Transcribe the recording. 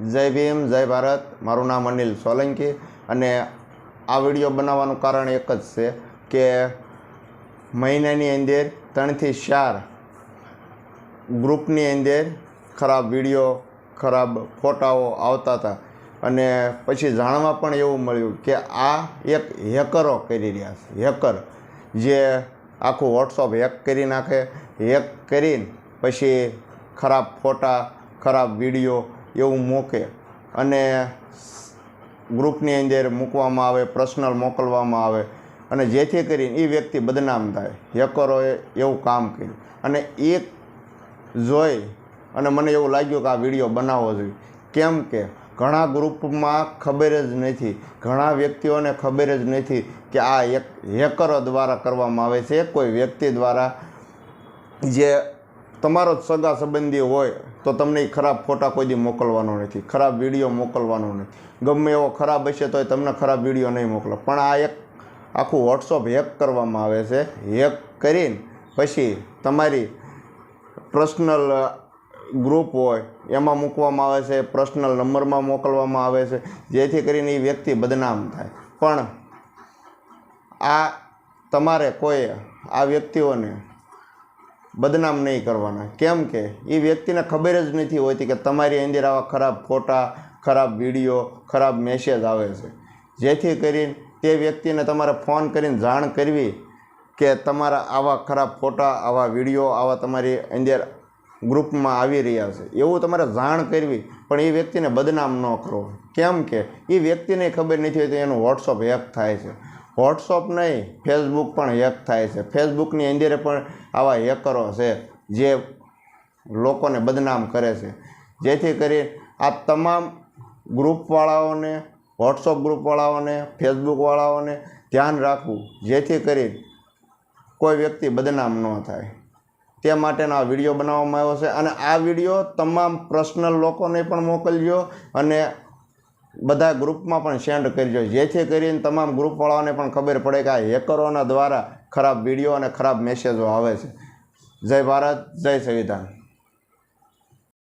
જય ભીમ, જય ભારત. મારું નામ અનિલ સોલંકી અને આ વીડિયો બનાવવાનું કારણ એક જ છે કે મહિનાની અંદર ત્રણથી ચાર ગ્રુપની અંદર ખરાબ વીડિયો, ખરાબ ફોટાઓ આવતા હતા. અને પછી જાણવા પણ એવું મળ્યું કે આ એક હેકરો કરી રહ્યા છે. હેકર જે આખું વોટ્સઅપ હેક કરી નાખે. હેક કરીને પછી ખરાબ ફોટા, ખરાબ વીડિયો એવું મૂકે. અને ગ્રુપની અંદર મૂકવામાં આવે, પર્સનલ મોકલવામાં આવે. અને જેથી કરીને એ વ્યક્તિ બદનામ થાય. હેકરોએ એવું કામ કર્યું. અને એ જોઈ અને મને એવું લાગ્યું કે આ વીડિયો બનાવવો જોઈએ. કેમ કે ઘણા ગ્રુપમાં ખબર જ નથી. ઘણા વ્યક્તિઓને ખબર જ નથી કે આ એક હેકરો દ્વારા કરવામાં આવે છે. કોઈ વ્યક્તિ દ્વારા જે તમારો જ સગા સંબંધી હોય તો તમને એ ખરાબ ફોટા કોઈ દી મોકલવાનો નથી, ખરાબ વીડિયો મોકલવાનો નથી. ગમે એવો ખરાબ હશે તોય તમને ખરાબ વીડિયો નહીં મોકલો. પણ આ એક આખું વોટ્સઅપ હેક કરવામાં આવે છે. હેક કરીને પછી તમારી પર્સનલ ગ્રુપ હોય, એમાં મૂકવામાં આવે છે પર્સનલ નંબરમાં મોકલવામાં આવે છે, જેથી કરીને એ વ્યક્તિ બદનામ થાય. પણ આ તમારે કોઈ આ વ્યક્તિઓને બદનામ નહીં કરવાના. કેમ કે એ વ્યક્તિને ખબર જ નથી હોતી કે તમારી અંદર આવા ખરાબ ફોટા, ખરાબ વીડિયો, ખરાબ મેસેજ આવે છે. જેથી કરીને તે વ્યક્તિને તમારે ફોન કરીને જાણ કરવી કે તમારા આવા ખરાબ ફોટા, આવા વીડિયો, આવા તમારી અંદર ગ્રુપમાં આવી રહ્યા છે. એવું તમારે જાણ કરવી, પણ એ વ્યક્તિને બદનામ ન કરો. કેમ કે એ વ્યક્તિને ખબર નથી હોતી એનું વોટ્સઅપ હેક થાય છે. વોટ્સઅપ નહીં, ફેસબુક પણ હેક થાય છે. ફેસબુકની અંદર પણ આવા હેકરો છે જે લોકોને બદનામ કરે છે. જેથી કરી આ તમામ ગ્રુપવાળાઓને, વોટ્સઅપ ગ્રુપવાળાઓને, ફેસબુકવાળાઓને ધ્યાન રાખવું. જેથી કરી કોઈ વ્યક્તિ બદનામ ન થાય. તે માટેનો આ વીડિયો બનાવવામાં આવ્યો છે. અને આ વીડિયો તમામ પર્સનલ લોકોને પણ મોકલજો અને બધા ગ્રુપમાં પણ સેન્ડ કરજો. જેથી કરીને તમામ ગ્રુપવાળાઓને પણ ખબર પડે કે આ હેકરોના દ્વારા ખરાબ વીડિયો અને ખરાબ મેસેજો આવે છે. જય ભારત, જય સંવિધાન.